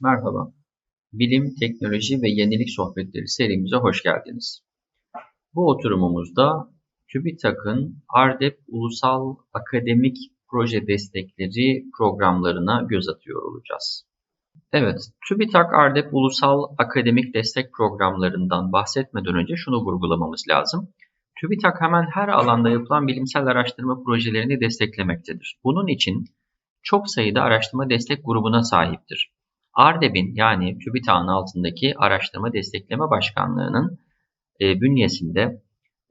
Merhaba, Bilim, Teknoloji ve Yenilik Sohbetleri serimize hoş geldiniz. Bu oturumumuzda TÜBİTAK'ın ARDEP Ulusal Akademik Proje Destekleri programlarına göz atıyor olacağız. Evet, TÜBİTAK ARDEP Ulusal Akademik Destek Programlarından bahsetmeden önce şunu vurgulamamız lazım. TÜBİTAK hemen her alanda yapılan bilimsel araştırma projelerini desteklemektedir. Bunun için çok sayıda araştırma destek grubuna sahiptir. ARDEB'in yani TÜBİTAK'ın altındaki Araştırma Destekleme Başkanlığı'nın e, bünyesinde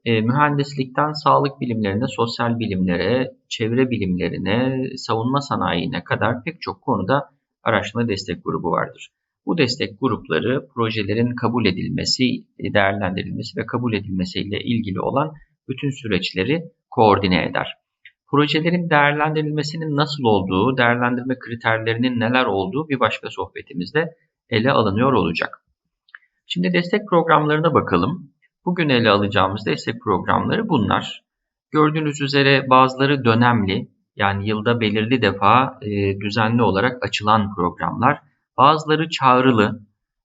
e, mühendislikten sağlık bilimlerine, sosyal bilimlere, çevre bilimlerine, savunma sanayine kadar pek çok konuda araştırma destek grubu vardır. Bu destek grupları projelerin kabul edilmesi, değerlendirilmesi ve kabul edilmesiyle ilgili olan bütün süreçleri koordine eder. Projelerin değerlendirilmesinin nasıl olduğu, değerlendirme kriterlerinin neler olduğu bir başka sohbetimizde ele alınıyor olacak. Şimdi destek programlarına bakalım. Bugün ele alacağımız destek programları bunlar. Gördüğünüz üzere bazıları dönemli, yani yılda belirli defa düzenli olarak açılan programlar. Bazıları çağrılı,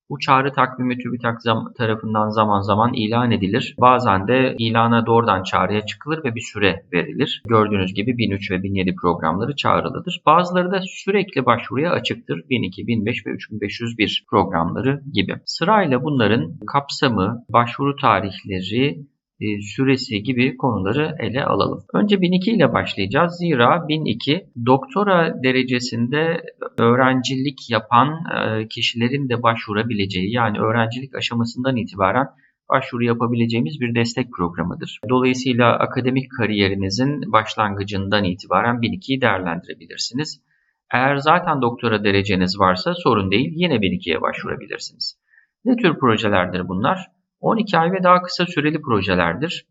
bu çağrı takvimi TÜBİTAK tarafından zaman zaman ilan edilir. Bazen de ilana doğrudan çağrıya çıkılır ve bir süre verilir. Gördüğünüz gibi 1003 ve 1007 programları çağrılıdır. Bazıları da sürekli başvuruya açıktır. 1002, 1005 ve 3501 programları gibi. Sırayla bunların kapsamı, başvuru tarihleri, süresi gibi konuları ele alalım. Önce 1002 ile başlayacağız. Zira 1002 doktora derecesinde öğrencilik yapan e, kişilerin de başvurabileceği yani öğrencilik aşamasından itibaren başvuru yapabileceğimiz bir destek programıdır. Dolayısıyla akademik kariyerinizin başlangıcından itibaren 1002'yi değerlendirebilirsiniz. Eğer zaten doktora dereceniz varsa sorun değil yine 1002'ye başvurabilirsiniz. Ne tür projelerdir bunlar? 12 ay ve daha kısa süreli projelerdir.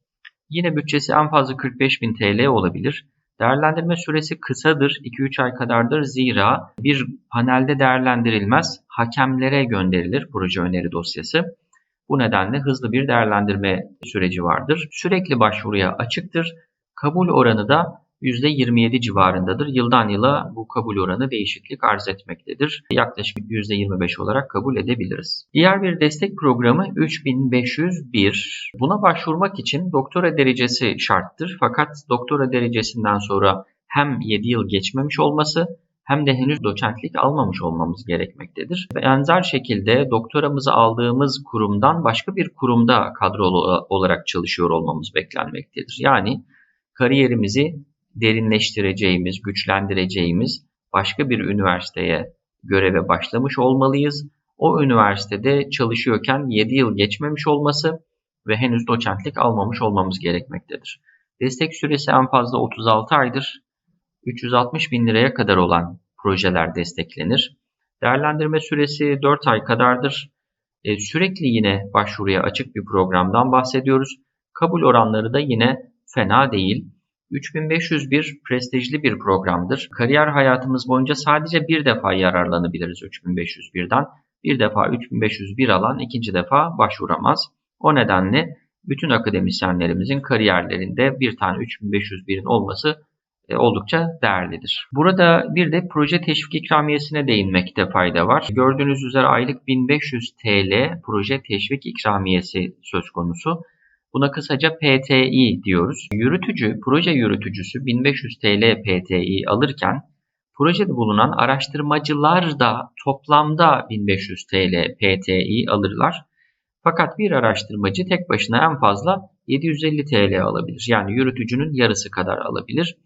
Yine bütçesi en fazla 45 bin TL olabilir. Değerlendirme süresi kısadır, 2-3 ay kadardır. Zira bir panelde değerlendirilmez, hakemlere gönderilir proje öneri dosyası. Bu nedenle hızlı bir değerlendirme süreci vardır. Sürekli başvuruya açıktır. Kabul oranı da %27 civarındadır. Yıldan yıla bu kabul oranı değişiklik arz etmektedir. Yaklaşık %25 olarak kabul edebiliriz. Diğer bir destek programı 3501. Buna başvurmak için doktora derecesi şarttır. Fakat doktora derecesinden sonra hem 7 yıl geçmemiş olması hem de henüz doçentlik almamış olmamız gerekmektedir. Benzer şekilde doktoramızı aldığımız kurumdan başka bir kurumda kadrolu olarak çalışıyor olmamız beklenmektedir. Yani kariyerimizi derinleştireceğimiz, güçlendireceğimiz başka bir üniversiteye göreve başlamış olmalıyız. O üniversitede çalışıyorken 7 yıl geçmemiş olması ve henüz doçentlik almamış olmamız gerekmektedir. Destek süresi en fazla 36 aydır. 360 bin liraya kadar olan projeler desteklenir. Değerlendirme süresi 4 ay kadardır. E, sürekli yine başvuruya açık bir programdan bahsediyoruz. Kabul oranları da yine fena değil. 3501 prestijli bir programdır. Kariyer hayatımız boyunca sadece bir defa yararlanabiliriz 3501'den. Bir defa 3501 alan ikinci defa başvuramaz. O nedenle bütün akademisyenlerimizin kariyerlerinde bir tane 3501'in olması e, oldukça değerlidir. Burada bir de proje teşvik ikramiyesine değinmekte fayda var. Gördüğünüz üzere aylık 1500 TL proje teşvik ikramiyesi söz konusu. Buna kısaca PTI diyoruz. Yürütücü, proje yürütücüsü 1500 TL PTI alırken projede bulunan araştırmacılar da toplamda 1500 TL PTI alırlar. Fakat bir araştırmacı tek başına en fazla 750 TL alabilir. Yani yürütücünün yarısı kadar alabilir.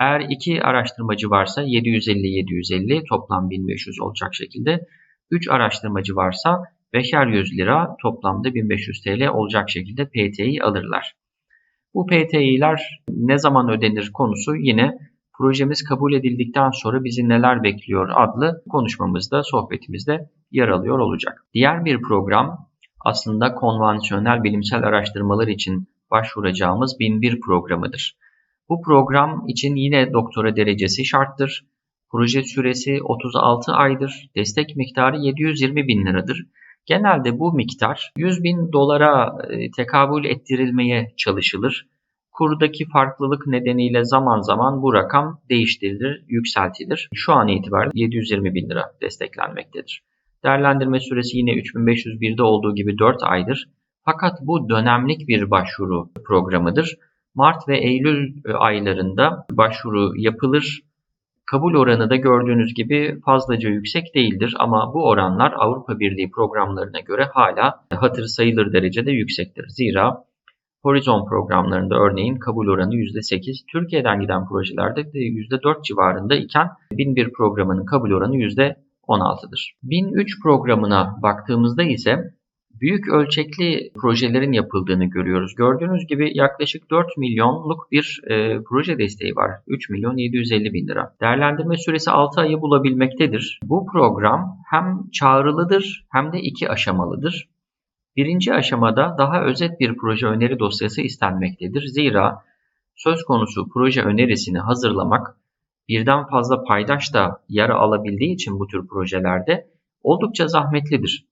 Eğer iki araştırmacı varsa 750-750 toplam 1500 olacak şekilde. 3 araştırmacı varsa beşer 100 lira toplamda 1500 TL olacak şekilde PT'yi alırlar. Bu PT'ler ne zaman ödenir konusu yine projemiz kabul edildikten sonra bizi neler bekliyor adlı konuşmamızda, sohbetimizde yer alıyor olacak. Diğer bir program aslında konvansiyonel bilimsel araştırmalar için başvuracağımız 1001 programıdır. Bu program için yine doktora derecesi şarttır. Proje süresi 36 aydır. Destek miktarı 720 bin liradır. Genelde bu miktar 100 bin dolara e, tekabül ettirilmeye çalışılır. Kurdaki farklılık nedeniyle zaman zaman bu rakam değiştirilir, yükseltilir. Şu an itibariyle 720 bin lira desteklenmektedir. Değerlendirme süresi yine 3501'de olduğu gibi 4 aydır. Fakat bu dönemlik bir başvuru programıdır. Mart ve Eylül e, aylarında başvuru yapılır. Kabul oranı da gördüğünüz gibi fazlaca yüksek değildir ama bu oranlar Avrupa Birliği programlarına göre hala hatır sayılır derecede yüksektir. Zira Horizon programlarında örneğin kabul oranı %8, Türkiye'den giden projelerde de %4 civarında iken 1001 programının kabul oranı %16'dır. 1003 programına baktığımızda ise büyük ölçekli projelerin yapıldığını görüyoruz. Gördüğünüz gibi yaklaşık 4 milyonluk bir e, proje desteği var. 3 milyon 750 bin lira. Değerlendirme süresi 6 ayı bulabilmektedir. Bu program hem çağrılıdır hem de iki aşamalıdır. Birinci aşamada daha özet bir proje öneri dosyası istenmektedir. Zira söz konusu proje önerisini hazırlamak birden fazla paydaş da yer alabildiği için bu tür projelerde oldukça zahmetlidir.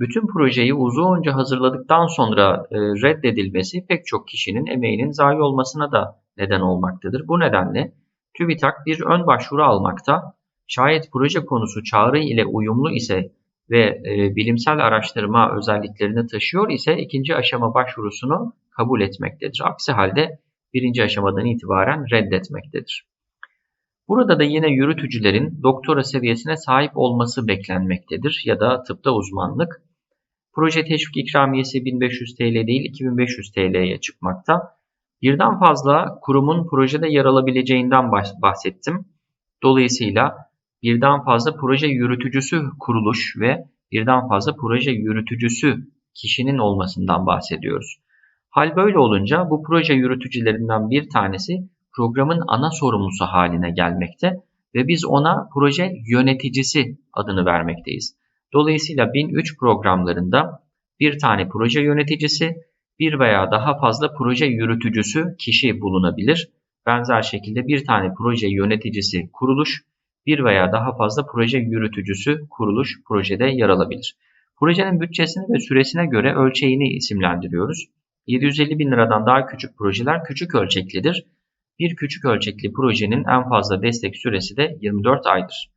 Bütün projeyi uzunca hazırladıktan sonra e, reddedilmesi pek çok kişinin emeğinin zayi olmasına da neden olmaktadır. Bu nedenle TÜBİTAK bir ön başvuru almakta. Şayet proje konusu çağrı ile uyumlu ise ve e, bilimsel araştırma özelliklerini taşıyor ise ikinci aşama başvurusunu kabul etmektedir. Aksi halde birinci aşamadan itibaren reddetmektedir. Burada da yine yürütücülerin doktora seviyesine sahip olması beklenmektedir ya da tıpta uzmanlık. Proje teşvik ikramiyesi 1500 TL değil 2500 TL'ye çıkmakta. Birden fazla kurumun projede yer alabileceğinden bahsettim. Dolayısıyla birden fazla proje yürütücüsü kuruluş ve birden fazla proje yürütücüsü kişinin olmasından bahsediyoruz. Hal böyle olunca bu proje yürütücülerinden bir tanesi programın ana sorumlusu haline gelmekte ve biz ona proje yöneticisi adını vermekteyiz. Dolayısıyla 1003 programlarında bir tane proje yöneticisi, bir veya daha fazla proje yürütücüsü kişi bulunabilir. Benzer şekilde bir tane proje yöneticisi kuruluş, bir veya daha fazla proje yürütücüsü kuruluş projede yer alabilir. Projenin bütçesine ve süresine göre ölçeğini isimlendiriyoruz. 750 bin liradan daha küçük projeler küçük ölçeklidir. Bir küçük ölçekli projenin en fazla destek süresi de 24 aydır.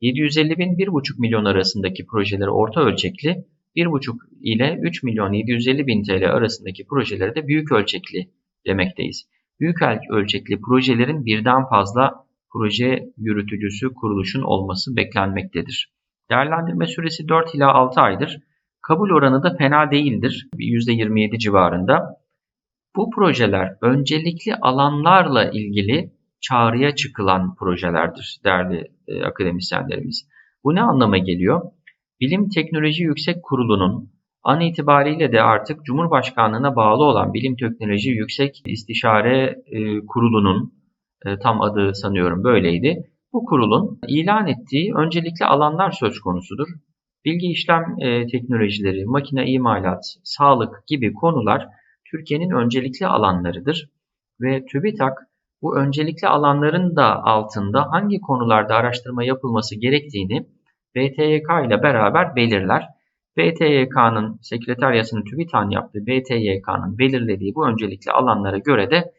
750 bin 1,5 milyon arasındaki projeleri orta ölçekli, 1,5 ile 3 milyon 750 bin TL arasındaki projeleri de büyük ölçekli demekteyiz. Büyük ölçekli projelerin birden fazla proje yürütücüsü kuruluşun olması beklenmektedir. Değerlendirme süresi 4 ila 6 aydır. Kabul oranı da fena değildir. %27 civarında. Bu projeler öncelikli alanlarla ilgili çağrıya çıkılan projelerdir değerli e, akademisyenlerimiz. Bu ne anlama geliyor? Bilim Teknoloji Yüksek Kurulu'nun an itibariyle de artık Cumhurbaşkanlığına bağlı olan Bilim Teknoloji Yüksek İstişare e, Kurulu'nun e, tam adı sanıyorum böyleydi. Bu kurulun ilan ettiği öncelikli alanlar söz konusudur. Bilgi işlem teknolojileri, makine imalat, sağlık gibi konular Türkiye'nin öncelikli alanlarıdır ve TÜBİTAK bu öncelikli alanların da altında hangi konularda araştırma yapılması gerektiğini BTYK ile beraber belirler. BTYK'nın sekreteryasının TÜBİTAK'ın yaptığı BTYK'nın belirlediği bu öncelikli alanlara göre de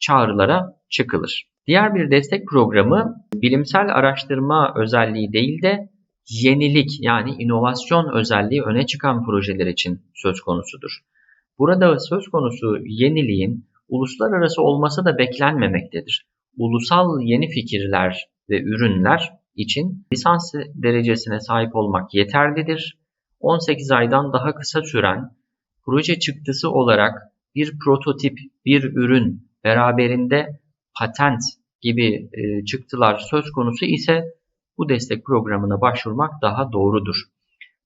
çağrılara çıkılır. Diğer bir destek programı bilimsel araştırma özelliği değil de yenilik yani inovasyon özelliği öne çıkan projeler için söz konusudur. Burada söz konusu yeniliğin uluslararası olması da beklenmemektedir. Ulusal yeni fikirler ve ürünler için lisans derecesine sahip olmak yeterlidir. 18 aydan daha kısa süren proje çıktısı olarak bir prototip, bir ürün beraberinde patent gibi e, çıktılar söz konusu ise bu destek programına başvurmak daha doğrudur.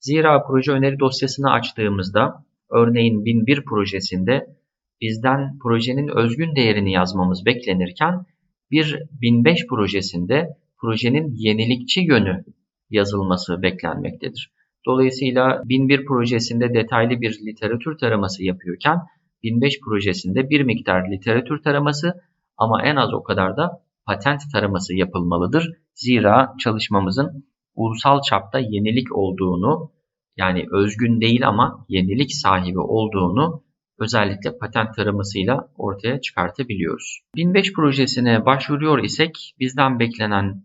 Zira proje öneri dosyasını açtığımızda örneğin 1001 projesinde bizden projenin özgün değerini yazmamız beklenirken bir 1005 projesinde projenin yenilikçi yönü yazılması beklenmektedir. Dolayısıyla 1001 projesinde detaylı bir literatür taraması yapıyorken 1005 projesinde bir miktar literatür taraması ama en az o kadar da patent taraması yapılmalıdır. Zira çalışmamızın ulusal çapta yenilik olduğunu yani özgün değil ama yenilik sahibi olduğunu özellikle patent taramasıyla ortaya çıkartabiliyoruz. 1005 projesine başvuruyor isek bizden beklenen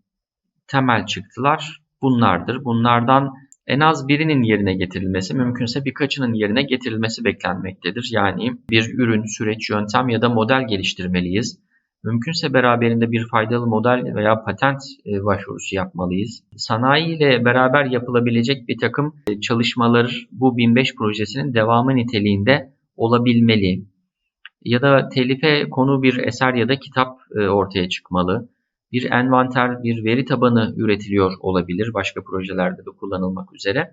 temel çıktılar bunlardır. Bunlardan en az birinin yerine getirilmesi, mümkünse birkaçının yerine getirilmesi beklenmektedir. Yani bir ürün, süreç, yöntem ya da model geliştirmeliyiz. Mümkünse beraberinde bir faydalı model veya patent e, başvurusu yapmalıyız. Sanayi ile beraber yapılabilecek bir takım e, çalışmalar bu 1005 projesinin devamı niteliğinde olabilmeli. Ya da telife konu bir eser ya da kitap e, ortaya çıkmalı. Bir envanter, bir veri tabanı üretiliyor olabilir başka projelerde de kullanılmak üzere.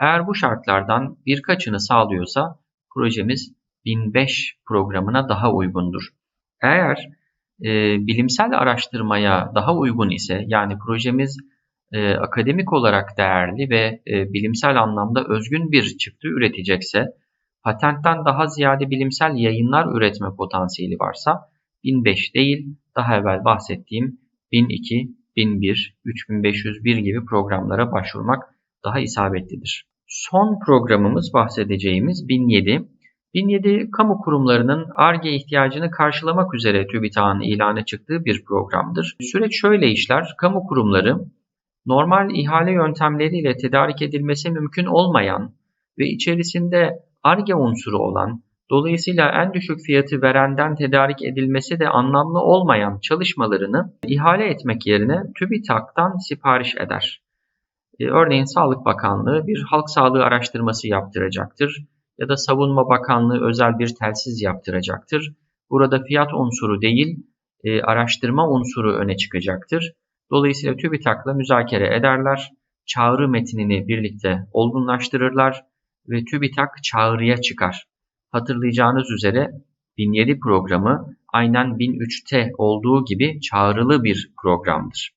Eğer bu şartlardan birkaçını sağlıyorsa projemiz 1005 programına daha uygundur. Eğer e, bilimsel araştırmaya daha uygun ise yani projemiz e, akademik olarak değerli ve e, bilimsel anlamda özgün bir çıktı üretecekse patentten daha ziyade bilimsel yayınlar üretme potansiyeli varsa 1005 değil daha evvel bahsettiğim 1002, 1001, 3501 gibi programlara başvurmak daha isabetlidir. Son programımız bahsedeceğimiz 1007 1007 kamu kurumlarının ARGE ihtiyacını karşılamak üzere TÜBİTAK'ın ilanı çıktığı bir programdır. Süreç şöyle işler. Kamu kurumları normal ihale yöntemleriyle tedarik edilmesi mümkün olmayan ve içerisinde ARGE unsuru olan, dolayısıyla en düşük fiyatı verenden tedarik edilmesi de anlamlı olmayan çalışmalarını ihale etmek yerine TÜBİTAK'tan sipariş eder. Ee, örneğin Sağlık Bakanlığı bir halk sağlığı araştırması yaptıracaktır ya da Savunma Bakanlığı özel bir telsiz yaptıracaktır. Burada fiyat unsuru değil, e, araştırma unsuru öne çıkacaktır. Dolayısıyla TÜBİTAK'la müzakere ederler, çağrı metnini birlikte olgunlaştırırlar ve TÜBİTAK çağrıya çıkar. Hatırlayacağınız üzere 1007 programı aynen 1003'te olduğu gibi çağrılı bir programdır.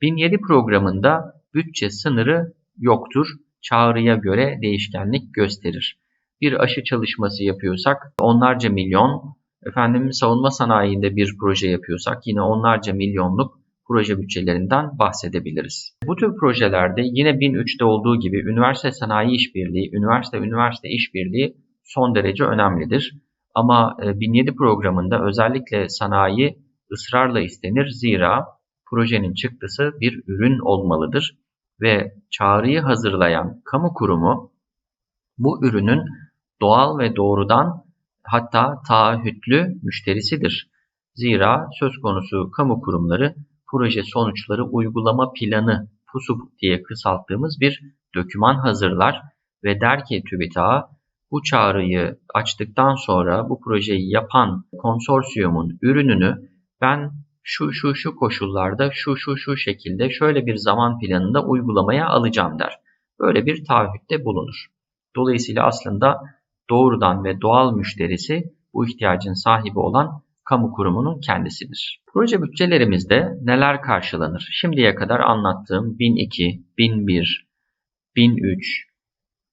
1007 programında bütçe sınırı yoktur. Çağrıya göre değişkenlik gösterir bir aşı çalışması yapıyorsak onlarca milyon, efendim savunma sanayinde bir proje yapıyorsak yine onlarca milyonluk proje bütçelerinden bahsedebiliriz. Bu tür projelerde yine 1003'te olduğu gibi üniversite sanayi işbirliği, üniversite üniversite işbirliği son derece önemlidir. Ama 1007 e, programında özellikle sanayi ısrarla istenir zira projenin çıktısı bir ürün olmalıdır ve çağrıyı hazırlayan kamu kurumu bu ürünün doğal ve doğrudan hatta taahhütlü müşterisidir. Zira söz konusu kamu kurumları proje sonuçları uygulama planı PUSUP diye kısalttığımız bir döküman hazırlar ve der ki TÜBİTAK'a bu çağrıyı açtıktan sonra bu projeyi yapan konsorsiyumun ürününü ben şu şu şu koşullarda şu şu şu şekilde şöyle bir zaman planında uygulamaya alacağım der. Böyle bir taahhütte bulunur. Dolayısıyla aslında doğrudan ve doğal müşterisi bu ihtiyacın sahibi olan kamu kurumunun kendisidir. Proje bütçelerimizde neler karşılanır? Şimdiye kadar anlattığım 1002, 1001, 1003,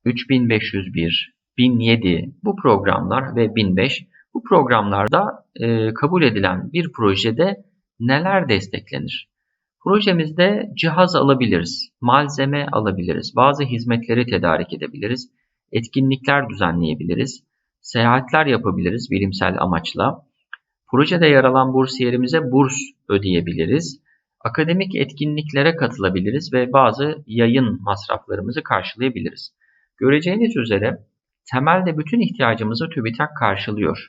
3501, 1007 bu programlar ve 1005 bu programlarda e, kabul edilen bir projede neler desteklenir? Projemizde cihaz alabiliriz, malzeme alabiliriz, bazı hizmetleri tedarik edebiliriz etkinlikler düzenleyebiliriz, seyahatler yapabiliriz bilimsel amaçla. Projede yer alan bursiyerimize burs ödeyebiliriz. Akademik etkinliklere katılabiliriz ve bazı yayın masraflarımızı karşılayabiliriz. Göreceğiniz üzere temelde bütün ihtiyacımızı TÜBİTAK karşılıyor.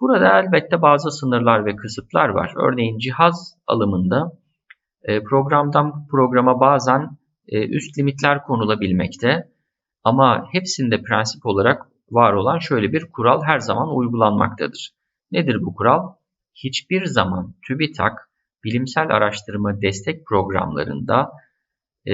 Burada elbette bazı sınırlar ve kısıtlar var. Örneğin cihaz alımında e, programdan programa bazen e, üst limitler konulabilmekte. Ama hepsinde prensip olarak var olan şöyle bir kural her zaman uygulanmaktadır. Nedir bu kural? Hiçbir zaman TÜBİTAK bilimsel araştırma destek programlarında e,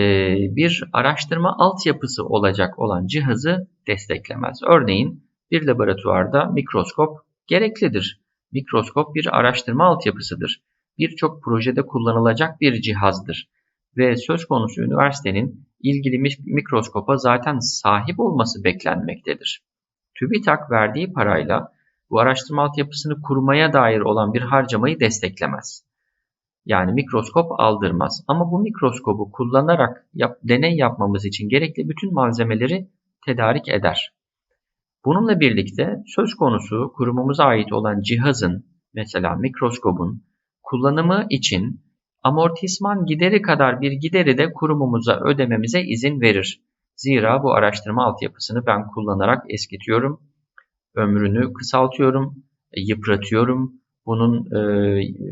bir araştırma altyapısı olacak olan cihazı desteklemez. Örneğin bir laboratuvarda mikroskop gereklidir. Mikroskop bir araştırma altyapısıdır. Birçok projede kullanılacak bir cihazdır ve söz konusu üniversitenin ilgili mikroskopa zaten sahip olması beklenmektedir. TÜBİTAK verdiği parayla bu araştırma altyapısını kurmaya dair olan bir harcamayı desteklemez. Yani mikroskop aldırmaz. Ama bu mikroskobu kullanarak yap, deney yapmamız için gerekli bütün malzemeleri tedarik eder. Bununla birlikte söz konusu kurumumuza ait olan cihazın mesela mikroskobun kullanımı için amortisman gideri kadar bir gideri de kurumumuza ödememize izin verir. Zira bu araştırma altyapısını ben kullanarak eskitiyorum, ömrünü kısaltıyorum, e, yıpratıyorum. Bunun e,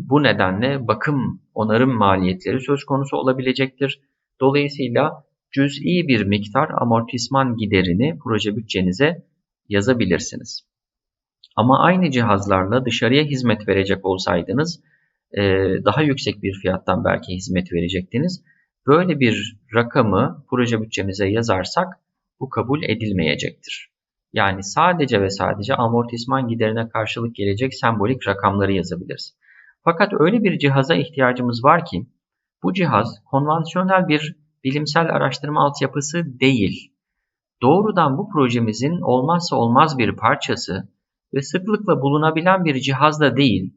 bu nedenle bakım onarım maliyetleri söz konusu olabilecektir. Dolayısıyla cüz'i bir miktar amortisman giderini proje bütçenize yazabilirsiniz. Ama aynı cihazlarla dışarıya hizmet verecek olsaydınız e, daha yüksek bir fiyattan belki hizmet verecektiniz. Böyle bir rakamı proje bütçemize yazarsak bu kabul edilmeyecektir. Yani sadece ve sadece amortisman giderine karşılık gelecek sembolik rakamları yazabiliriz. Fakat öyle bir cihaza ihtiyacımız var ki bu cihaz konvansiyonel bir bilimsel araştırma altyapısı değil. Doğrudan bu projemizin olmazsa olmaz bir parçası ve sıklıkla bulunabilen bir cihaz da değil,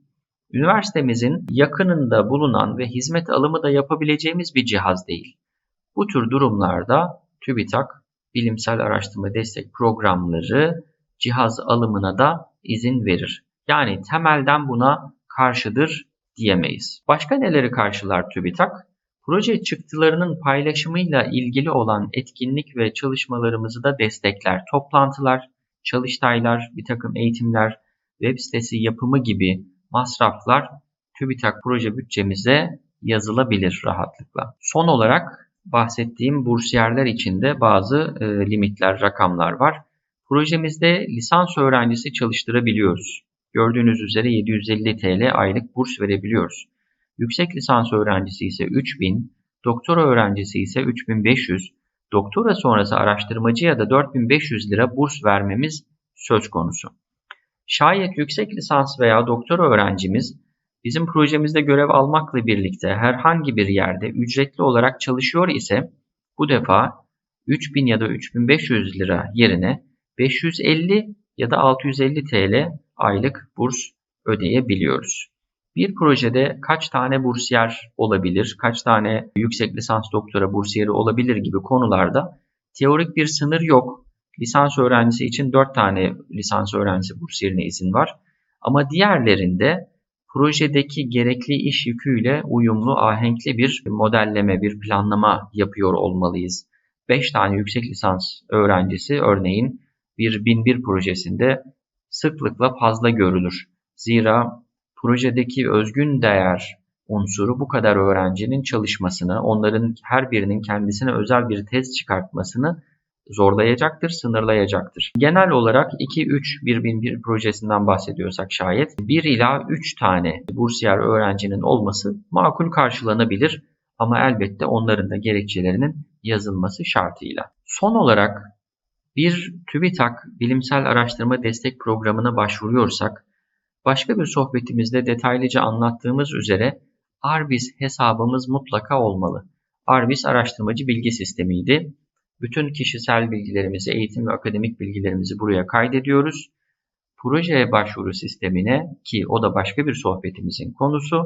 üniversitemizin yakınında bulunan ve hizmet alımı da yapabileceğimiz bir cihaz değil. Bu tür durumlarda TÜBİTAK bilimsel araştırma destek programları cihaz alımına da izin verir. Yani temelden buna karşıdır diyemeyiz. Başka neleri karşılar TÜBİTAK? Proje çıktılarının paylaşımıyla ilgili olan etkinlik ve çalışmalarımızı da destekler. Toplantılar, çalıştaylar, bir takım eğitimler, web sitesi yapımı gibi masraflar TÜBİTAK proje bütçemize yazılabilir rahatlıkla. Son olarak bahsettiğim bursiyerler için de bazı e, limitler, rakamlar var. Projemizde lisans öğrencisi çalıştırabiliyoruz. Gördüğünüz üzere 750 TL aylık burs verebiliyoruz. Yüksek lisans öğrencisi ise 3000, doktora öğrencisi ise 3500, doktora sonrası araştırmacı ya da 4500 lira burs vermemiz söz konusu. Şayet yüksek lisans veya doktora öğrencimiz bizim projemizde görev almakla birlikte herhangi bir yerde ücretli olarak çalışıyor ise bu defa 3000 ya da 3500 lira yerine 550 ya da 650 TL aylık burs ödeyebiliyoruz. Bir projede kaç tane bursiyer olabilir, kaç tane yüksek lisans doktora bursiyeri olabilir gibi konularda teorik bir sınır yok. Lisans öğrencisi için 4 tane lisans öğrencisi bursiyerine izin var. Ama diğerlerinde projedeki gerekli iş yüküyle uyumlu, ahenkli bir modelleme, bir planlama yapıyor olmalıyız. 5 tane yüksek lisans öğrencisi örneğin bir 1001 projesinde sıklıkla fazla görülür. Zira projedeki özgün değer unsuru bu kadar öğrencinin çalışmasını, onların her birinin kendisine özel bir tez çıkartmasını zorlayacaktır, sınırlayacaktır. Genel olarak 2-3 bir bin bir projesinden bahsediyorsak şayet 1 ila 3 tane bursiyer öğrencinin olması makul karşılanabilir ama elbette onların da gerekçelerinin yazılması şartıyla. Son olarak bir TÜBİTAK bilimsel araştırma destek programına başvuruyorsak başka bir sohbetimizde detaylıca anlattığımız üzere ARBIS hesabımız mutlaka olmalı. ARBIS araştırmacı bilgi sistemiydi. Bütün kişisel bilgilerimizi, eğitim ve akademik bilgilerimizi buraya kaydediyoruz. Proje başvuru sistemine ki o da başka bir sohbetimizin konusu.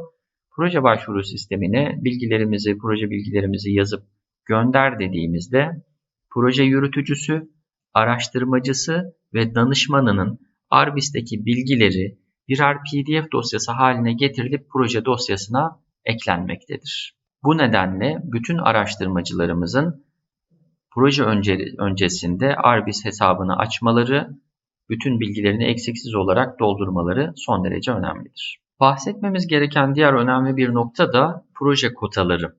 Proje başvuru sistemine bilgilerimizi, proje bilgilerimizi yazıp gönder dediğimizde proje yürütücüsü, araştırmacısı ve danışmanının ARBIS'teki bilgileri birer PDF dosyası haline getirilip proje dosyasına eklenmektedir. Bu nedenle bütün araştırmacılarımızın proje önce, öncesinde Arbis hesabını açmaları, bütün bilgilerini eksiksiz olarak doldurmaları son derece önemlidir. Bahsetmemiz gereken diğer önemli bir nokta da proje kotaları.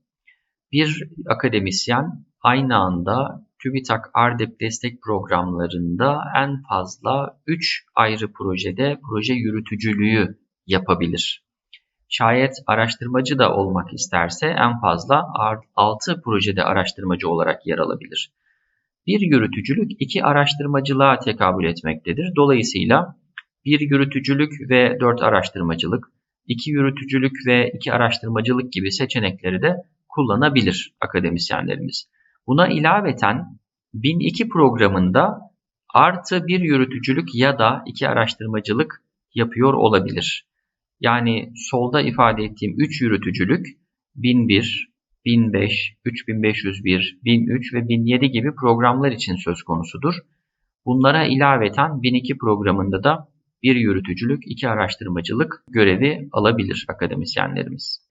Bir akademisyen aynı anda TÜBİTAK ARDEP destek programlarında en fazla 3 ayrı projede proje yürütücülüğü yapabilir. Şayet araştırmacı da olmak isterse en fazla 6 projede araştırmacı olarak yer alabilir. Bir yürütücülük iki araştırmacılığa tekabül etmektedir. Dolayısıyla bir yürütücülük ve 4 araştırmacılık, iki yürütücülük ve iki araştırmacılık gibi seçenekleri de kullanabilir akademisyenlerimiz. Buna ilaveten 1002 programında artı bir yürütücülük ya da iki araştırmacılık yapıyor olabilir. Yani solda ifade ettiğim 3 yürütücülük 1001, 1005, 3501, 1003 ve 1007 gibi programlar için söz konusudur. Bunlara ilaveten 1002 programında da bir yürütücülük, iki araştırmacılık görevi alabilir akademisyenlerimiz.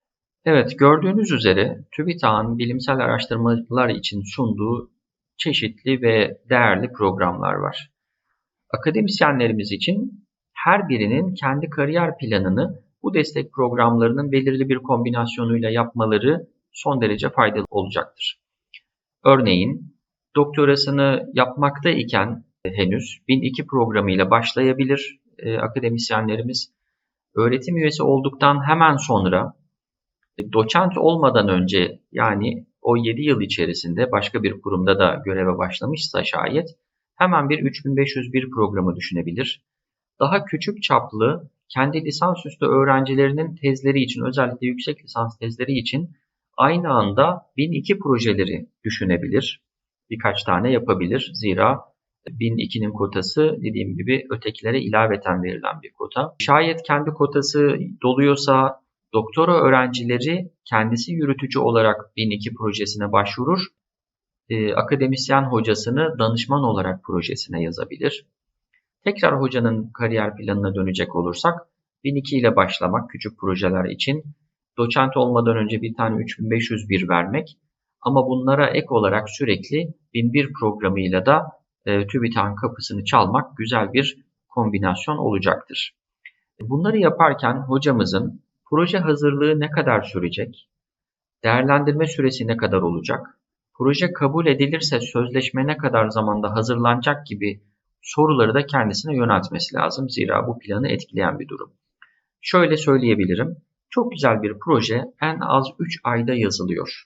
Evet gördüğünüz üzere TÜBİTAK'ın bilimsel araştırmalar için sunduğu çeşitli ve değerli programlar var. Akademisyenlerimiz için her birinin kendi kariyer planını bu destek programlarının belirli bir kombinasyonuyla yapmaları son derece faydalı olacaktır. Örneğin doktorasını yapmakta iken henüz 1002 programıyla başlayabilir e, akademisyenlerimiz. Öğretim üyesi olduktan hemen sonra e, doçent olmadan önce yani o 7 yıl içerisinde başka bir kurumda da göreve başlamışsa şayet hemen bir 3501 programı düşünebilir. Daha küçük çaplı kendi lisansüstü öğrencilerinin tezleri için özellikle yüksek lisans tezleri için aynı anda 1002 projeleri düşünebilir. Birkaç tane yapabilir. Zira 1002'nin kotası dediğim gibi ötekilere ilaveten verilen bir kota. Şayet kendi kotası doluyorsa doktora öğrencileri kendisi yürütücü olarak 1002 projesine başvurur. Akademisyen hocasını danışman olarak projesine yazabilir. Tekrar hocanın kariyer planına dönecek olursak 1002 ile başlamak küçük projeler için doçent olmadan önce bir tane 3501 vermek ama bunlara ek olarak sürekli 1001 programıyla da e, TÜBİTAK'ın kapısını çalmak güzel bir kombinasyon olacaktır. Bunları yaparken hocamızın proje hazırlığı ne kadar sürecek? Değerlendirme süresi ne kadar olacak? Proje kabul edilirse sözleşme ne kadar zamanda hazırlanacak gibi soruları da kendisine yöneltmesi lazım. Zira bu planı etkileyen bir durum. Şöyle söyleyebilirim. Çok güzel bir proje en az 3 ayda yazılıyor.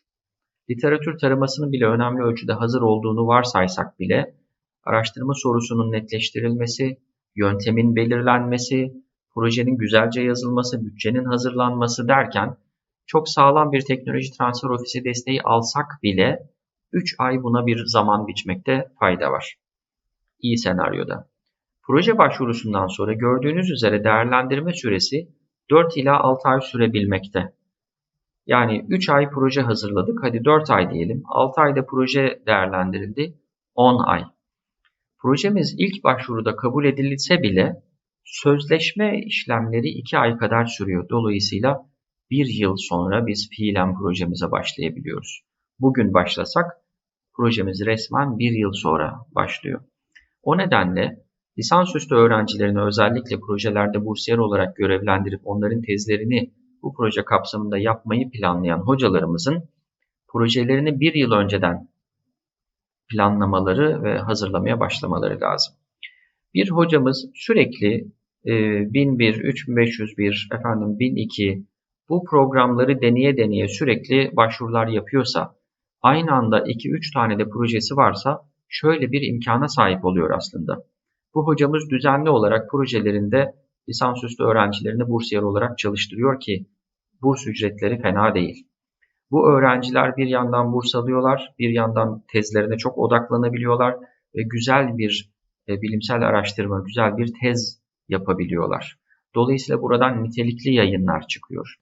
Literatür taramasının bile önemli ölçüde hazır olduğunu varsaysak bile araştırma sorusunun netleştirilmesi, yöntemin belirlenmesi, projenin güzelce yazılması, bütçenin hazırlanması derken çok sağlam bir teknoloji transfer ofisi desteği alsak bile 3 ay buna bir zaman biçmekte fayda var. İyi senaryoda. Proje başvurusundan sonra gördüğünüz üzere değerlendirme süresi 4 ila 6 ay sürebilmekte. Yani 3 ay proje hazırladık. Hadi 4 ay diyelim. 6 ayda proje değerlendirildi. 10 ay. Projemiz ilk başvuruda kabul edilse bile sözleşme işlemleri 2 ay kadar sürüyor. Dolayısıyla 1 yıl sonra biz fiilen projemize başlayabiliyoruz. Bugün başlasak projemiz resmen 1 yıl sonra başlıyor. O nedenle lisansüstü öğrencilerini özellikle projelerde bursiyer olarak görevlendirip onların tezlerini bu proje kapsamında yapmayı planlayan hocalarımızın projelerini bir yıl önceden planlamaları ve hazırlamaya başlamaları lazım. Bir hocamız sürekli e, 1001, 3501, efendim 1002 bu programları deneye deneye sürekli başvurular yapıyorsa, aynı anda 2-3 tane de projesi varsa şöyle bir imkana sahip oluyor aslında. Bu hocamız düzenli olarak projelerinde lisansüstü öğrencilerini bursiyer olarak çalıştırıyor ki burs ücretleri fena değil. Bu öğrenciler bir yandan burs alıyorlar, bir yandan tezlerine çok odaklanabiliyorlar ve güzel bir e, bilimsel araştırma, güzel bir tez yapabiliyorlar. Dolayısıyla buradan nitelikli yayınlar çıkıyor.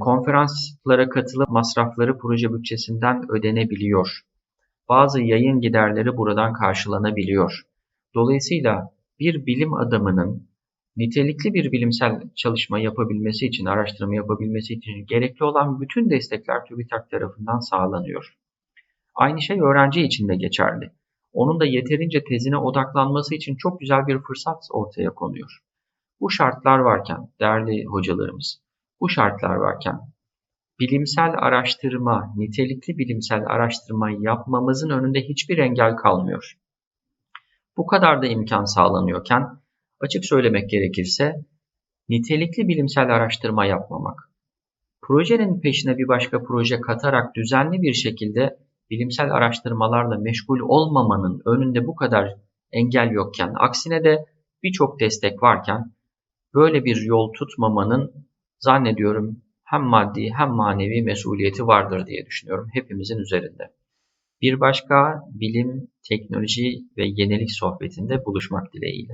Konferanslara katılıp masrafları proje bütçesinden ödenebiliyor. Bazı yayın giderleri buradan karşılanabiliyor. Dolayısıyla bir bilim adamının nitelikli bir bilimsel çalışma yapabilmesi için, araştırma yapabilmesi için gerekli olan bütün destekler TÜBİTAK tarafından sağlanıyor. Aynı şey öğrenci için de geçerli. Onun da yeterince tezine odaklanması için çok güzel bir fırsat ortaya konuyor. Bu şartlar varken, değerli hocalarımız, bu şartlar varken bilimsel araştırma, nitelikli bilimsel araştırma yapmamızın önünde hiçbir engel kalmıyor. Bu kadar da imkan sağlanıyorken açık söylemek gerekirse nitelikli bilimsel araştırma yapmamak, projenin peşine bir başka proje katarak düzenli bir şekilde bilimsel araştırmalarla meşgul olmamanın önünde bu kadar engel yokken, aksine de birçok destek varken böyle bir yol tutmamanın zannediyorum hem maddi hem manevi mesuliyeti vardır diye düşünüyorum hepimizin üzerinde. Bir başka bilim, teknoloji ve yenilik sohbetinde buluşmak dileğiyle.